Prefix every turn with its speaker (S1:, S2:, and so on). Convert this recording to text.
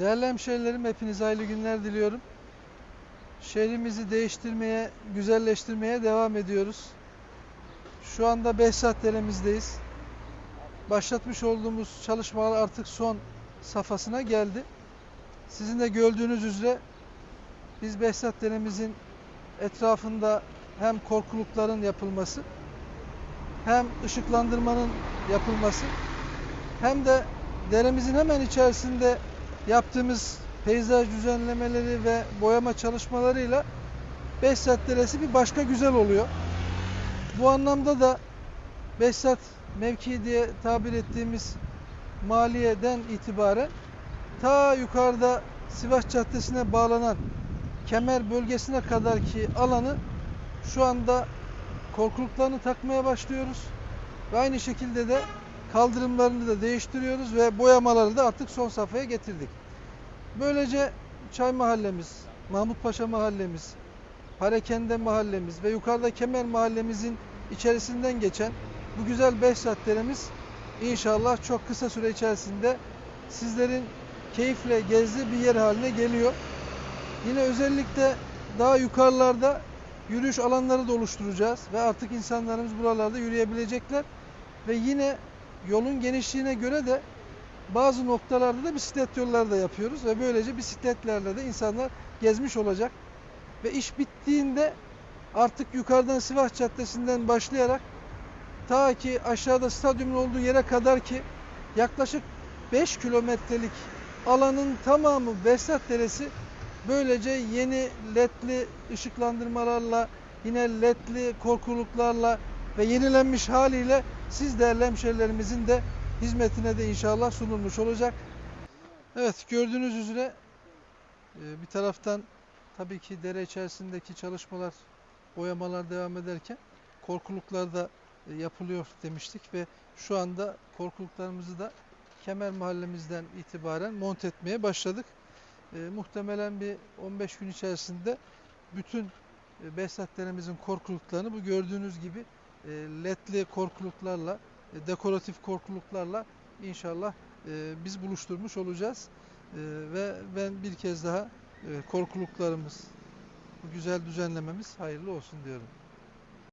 S1: Değerli hemşehrilerim hepinize hayırlı günler diliyorum. Şehrimizi değiştirmeye, güzelleştirmeye devam ediyoruz. Şu anda Behzat Dere'mizdeyiz. Başlatmış olduğumuz çalışmalar artık son safhasına geldi. Sizin de gördüğünüz üzere biz Behzat Dere'mizin etrafında hem korkulukların yapılması hem ışıklandırmanın yapılması hem de deremizin hemen içerisinde yaptığımız peyzaj düzenlemeleri ve boyama çalışmalarıyla Behzat Deresi bir başka güzel oluyor. Bu anlamda da Behzat mevki diye tabir ettiğimiz maliyeden itibaren ta yukarıda Sivas Caddesi'ne bağlanan kemer bölgesine kadar ki alanı şu anda korkuluklarını takmaya başlıyoruz. Ve aynı şekilde de kaldırımlarını da değiştiriyoruz ve boyamaları da artık son safhaya getirdik. Böylece Çay Mahallemiz, Mahmut Paşa Mahallemiz, Parakende Mahallemiz ve yukarıda Kemer Mahallemizin içerisinden geçen bu güzel Behzat deremiz inşallah çok kısa süre içerisinde sizlerin keyifle gezdiği bir yer haline geliyor. Yine özellikle daha yukarılarda yürüyüş alanları da oluşturacağız ve artık insanlarımız buralarda yürüyebilecekler ve yine yolun genişliğine göre de bazı noktalarda da bisiklet yolları da yapıyoruz ve böylece bisikletlerle de insanlar gezmiş olacak. Ve iş bittiğinde artık yukarıdan Sivas Caddesi'nden başlayarak ta ki aşağıda stadyumun olduğu yere kadar ki yaklaşık 5 kilometrelik alanın tamamı Behzat Deresi böylece yeni ledli ışıklandırmalarla yine ledli korkuluklarla ve yenilenmiş haliyle siz değerli hemşerilerimizin de hizmetine de inşallah sunulmuş olacak. Evet gördüğünüz üzere e, bir taraftan tabii ki dere içerisindeki çalışmalar, boyamalar devam ederken korkuluklar da e, yapılıyor demiştik ve şu anda korkuluklarımızı da Kemer Mahallemizden itibaren monte etmeye başladık. E, muhtemelen bir 15 gün içerisinde bütün e, Behzatlerimizin korkuluklarını bu gördüğünüz gibi ledli korkuluklarla, e, dekoratif korkuluklarla inşallah e, biz buluşturmuş olacağız. E, ve ben bir kez daha e, korkuluklarımız, bu güzel düzenlememiz hayırlı olsun diyorum.